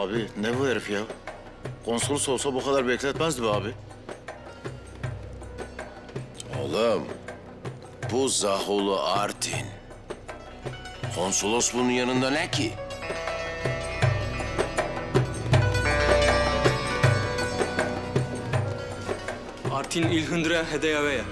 Abi ne bu herif ya? Konsolos olsa bu kadar bekletmezdi be abi. Oğlum, bu Zahulu Artin. Konsolos bunun yanında ne ki? Artin İlhındra Hedeyaveya.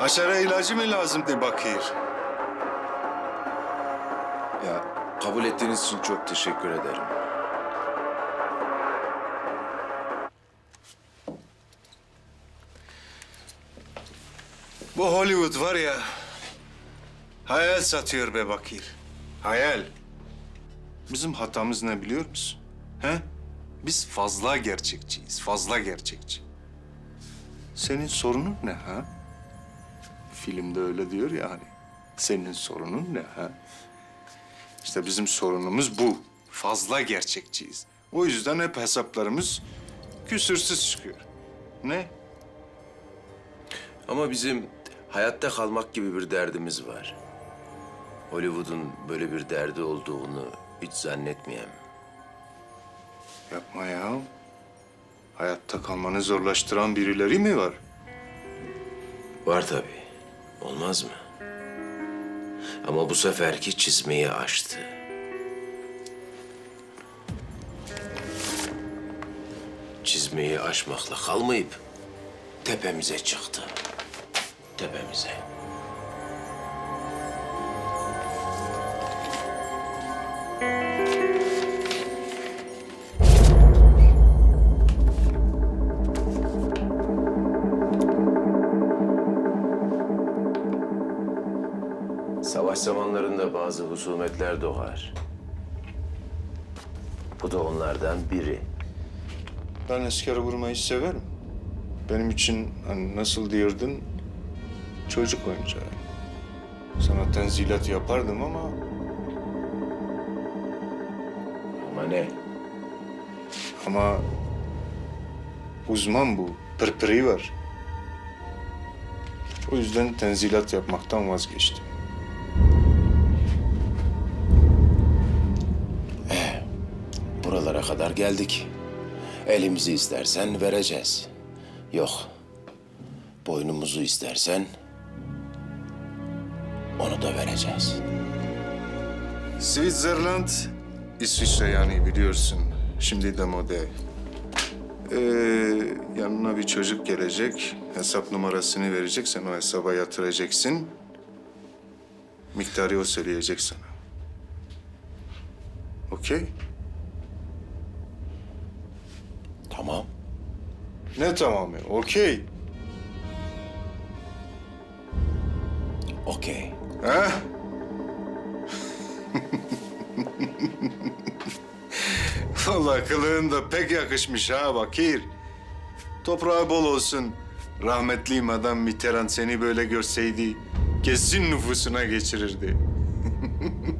Aşara ilacı mı lazımdı Bakir? Ya kabul ettiğiniz için çok teşekkür ederim. Bu Hollywood var ya, hayal satıyor be Bakir. Hayal. Bizim hatamız ne biliyor musun? He? Biz fazla gerçekçiyiz, fazla gerçekçi. Senin sorunun ne ha? Filmde öyle diyor ya hani. Senin sorunun ne ha? İşte bizim sorunumuz bu. Fazla gerçekçiyiz. O yüzden hep hesaplarımız küsürsüz çıkıyor. Ne? Ama bizim hayatta kalmak gibi bir derdimiz var. Hollywood'un böyle bir derdi olduğunu hiç zannetmeyem. Yapma ya. Hayatta kalmanı zorlaştıran birileri mi var? Var tabii. Olmaz mı? Ama bu seferki çizmeyi aştı. Çizmeyi aşmakla kalmayıp tepemize çıktı. Tepemize. Savaş zamanlarında bazı husumetler doğar. Bu da onlardan biri. Ben asker vurmayı severim. Benim için hani nasıl diyordun çocuk oyuncağı. Sana tenzilat yapardım ama Ama ne? ama uzman bu. Pırpırı var. O yüzden tenzilat yapmaktan vazgeçtim. Buralara kadar geldik. Elimizi istersen vereceğiz. Yok. Boynumuzu istersen onu da vereceğiz. Switzerland, İsviçre yani biliyorsun. Şimdi de model. Ee, yanına bir çocuk gelecek. Hesap numarasını verecek. Sen o hesaba yatıracaksın. Miktarı o söyleyecek sana. Okey? Tamam. Ne tamamı? Okey. Okey. Ha? Vallahi kılığın da pek yakışmış ha Bakir. Toprağı bol olsun. Rahmetli Madame Mitterrand seni böyle görseydi kesin nüfusuna geçirirdi.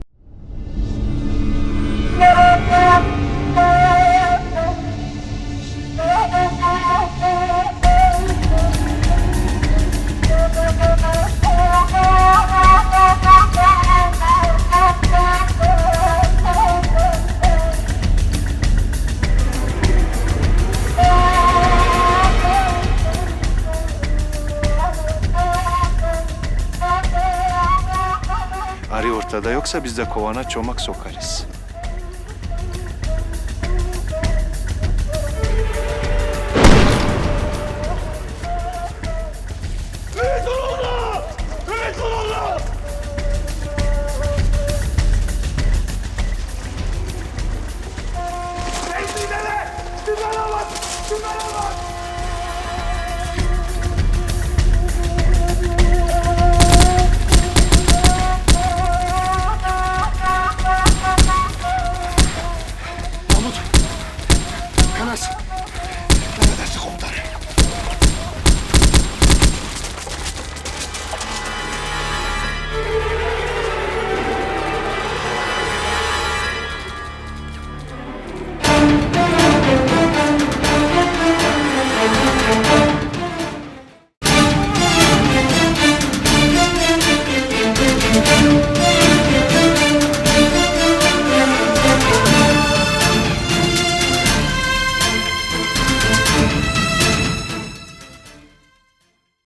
Arı ortada yoksa biz de kovana çomak sokarız.